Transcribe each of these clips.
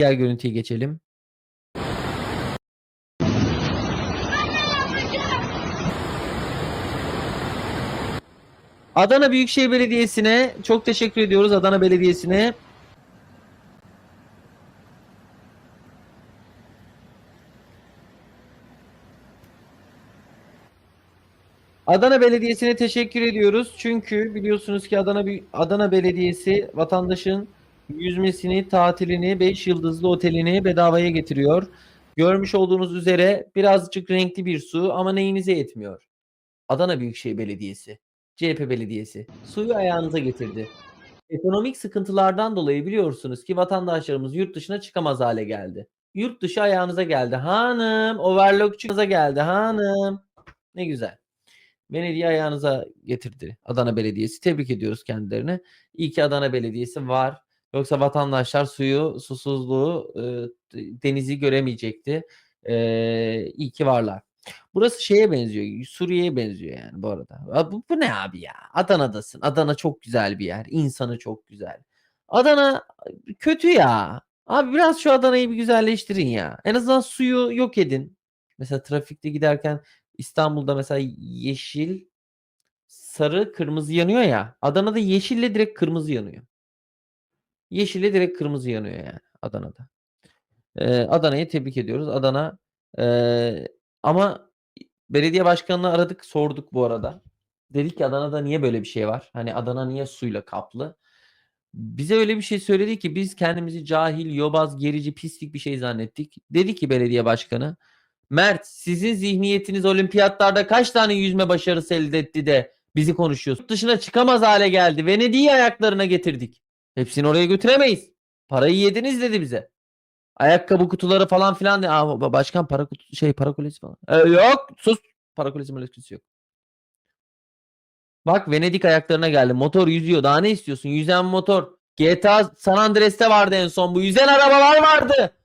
Diğer görüntüye geçelim. Adana Büyükşehir Belediyesi'ne çok teşekkür ediyoruz Adana Belediyesi'ne. Adana Belediyesi'ne teşekkür ediyoruz. Çünkü biliyorsunuz ki Adana Adana Belediyesi vatandaşın yüzmesini, tatilini, 5 yıldızlı otelini bedavaya getiriyor. Görmüş olduğunuz üzere birazcık renkli bir su ama neyinize yetmiyor. Adana Büyükşehir Belediyesi, CHP Belediyesi suyu ayağınıza getirdi. Ekonomik sıkıntılardan dolayı biliyorsunuz ki vatandaşlarımız yurt dışına çıkamaz hale geldi. Yurt dışı ayağınıza geldi. Hanım, overlockçunuza geldi. Hanım. Ne güzel. Venedik'i ayağınıza getirdi Adana Belediyesi. Tebrik ediyoruz kendilerini. İyi ki Adana Belediyesi var. Yoksa vatandaşlar suyu, susuzluğu, e, denizi göremeyecekti. E, iyi ki varlar. Burası şeye benziyor. Suriye'ye benziyor yani bu arada. Bu, bu ne abi ya? Adana'dasın. Adana çok güzel bir yer. İnsanı çok güzel. Adana kötü ya. Abi biraz şu Adana'yı bir güzelleştirin ya. En azından suyu yok edin. Mesela trafikte giderken İstanbul'da mesela yeşil, sarı, kırmızı yanıyor ya. Adana'da yeşille direkt kırmızı yanıyor. Yeşille direkt kırmızı yanıyor yani Adana'da. Ee, Adana'yı tebrik ediyoruz. Adana ee, ama belediye başkanını aradık, sorduk bu arada. Dedik ki Adana'da niye böyle bir şey var? Hani Adana niye suyla kaplı? Bize öyle bir şey söyledi ki biz kendimizi cahil, yobaz, gerici, pislik bir şey zannettik. Dedi ki belediye başkanı Mert sizin zihniyetiniz olimpiyatlarda kaç tane yüzme başarısı elde etti de bizi konuşuyorsun. Yurt dışına çıkamaz hale geldi. Venedik'i ayaklarına getirdik. Hepsini oraya götüremeyiz. Parayı yediniz dedi bize. Ayakkabı kutuları falan filan. Aa, ba- başkan para kutu şey para kulesi falan. Ee, yok sus. Para kulesi malesi yok. Bak Venedik ayaklarına geldi. Motor yüzüyor. Daha ne istiyorsun? Yüzen motor. GTA San Andreas'te vardı en son bu. Yüzen arabalar vardı.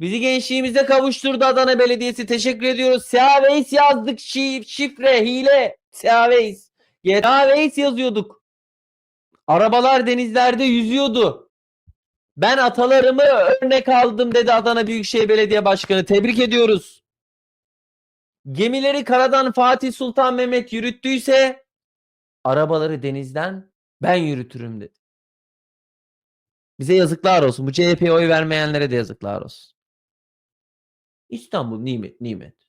Bizi gençliğimize kavuşturdu Adana Belediyesi. Teşekkür ediyoruz. Seaways yazdık. Şif, şifre, hile. Seaways. GTA Ways yazıyorduk. Arabalar denizlerde yüzüyordu. Ben atalarımı örnek aldım dedi Adana Büyükşehir Belediye Başkanı. Tebrik ediyoruz. Gemileri karadan Fatih Sultan Mehmet yürüttüyse arabaları denizden ben yürütürüm dedi. Bize yazıklar olsun. Bu CHP'ye oy vermeyenlere de yazıklar olsun. İstanbul nimet nimet.